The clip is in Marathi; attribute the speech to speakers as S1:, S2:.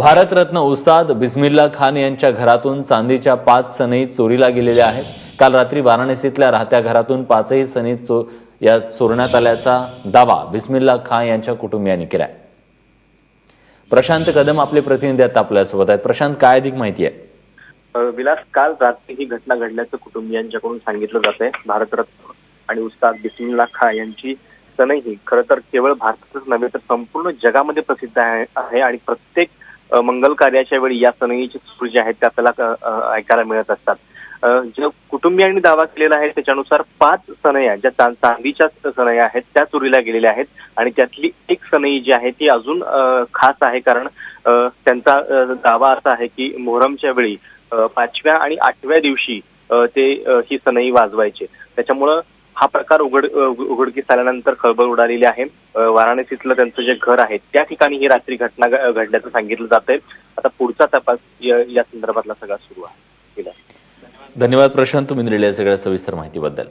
S1: भारतरत्न उस्ताद बिस्मिल्ला खान यांच्या घरातून चांदीच्या पाच सनई चोरीला गेलेल्या आहेत. काल रात्री वाराणसीतल्या राहत्या घरातून पाचही सनई चो या चोरण्यात आल्याचा दावा बिस्मिल्ला खान यांच्या कुटुंबियांनी केलाय. प्रशांत कदम आपले प्रतिनिधी आता आपल्यासोबत आहेत. प्रशांत काय अधिक माहिती आहे?
S2: विलास काल रात्री ही घटना घडल्याचं कुटुंबियांच्याकडून सांगितलं जात आहे भारतरत्न आणि उस्ताद बिस्मिल्ला खा यांची सनई ही खरं तर केवळ भारतातच नव्हे तर संपूर्ण जगामध्ये प्रसिद्ध आहे आणि प्रत्येक मंगल कार्याच्या वेळी या सनईची सूर जी आहेत ते आपल्याला ऐकायला मिळत असतात. जे ज्या कुटुंबियांनी दावा केलेला आहे त्याच्यानुसार पाच सनया ज्या चांदीच्या सनया आहेत त्या चोरीला गेलेल्या आहेत आणि त्यातली एक सनई जी आहे ती अजून खास आहे कारण त्यांचा दावा असा आहे की मोहरमच्या वेळी पाचव्या आणि आठव्या दिवशी ते ही सनई वाजवायचे. त्याच्यामुळं हा प्रकार उघड उघडकीस आल्यानंतर खळबळ उडालेली आहे. वाराणसीतलं त्यांचं जे घर आहे त्या ठिकाणी ही रात्री घटना घडल्याचं सांगितलं जात आहे आता पुढचा तपास या या संदर्भातला सगळा सुरू आहे.
S1: धन्यवाद प्रशांत. तुम्ही दिलेल्या सगळ्या सविस्तर माहितीबद्दल.